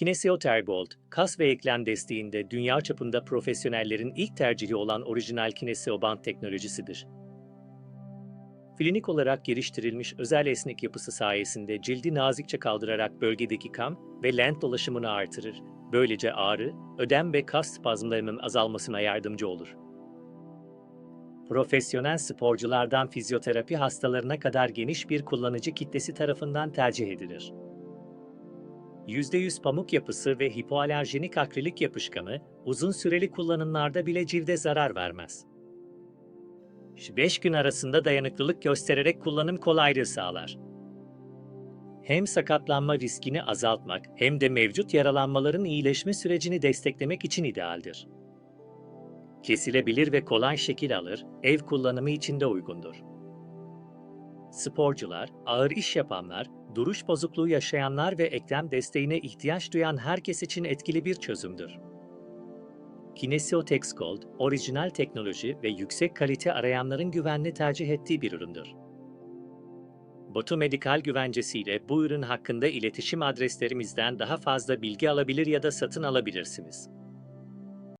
Kinesiotergold, kas ve eklem desteğinde dünya çapında profesyonellerin ilk tercihi olan orijinal kinesiyoband teknolojisidir. Klinik olarak geliştirilmiş özel esnek yapısı sayesinde cildi nazikçe kaldırarak bölgedeki kan ve lent dolaşımını artırır. Böylece ağrı, ödem ve kas spazmlarının azalmasına yardımcı olur. Profesyonel sporculardan fizyoterapi hastalarına kadar geniş bir kullanıcı kitlesi tarafından tercih edilir. %100 pamuk yapısı ve hipoalerjenik akrilik yapışkanı uzun süreli kullanımlarda bile cilde zarar vermez. 5 gün arasında dayanıklılık göstererek kullanım kolaylığı sağlar. Hem sakatlanma riskini azaltmak hem de mevcut yaralanmaların iyileşme sürecini desteklemek için idealdir. Kesilebilir ve kolay şekil alır, ev kullanımı için de uygundur. Sporcular, ağır iş yapanlar, duruş bozukluğu yaşayanlar ve eklem desteğine ihtiyaç duyan herkes için etkili bir çözümdür. Kinesio Gold, orijinal teknoloji ve yüksek kalite arayanların güvenli tercih ettiği bir üründür. Batu Medikal güvencesiyle bu ürün hakkında iletişim adreslerimizden daha fazla bilgi alabilir ya da satın alabilirsiniz.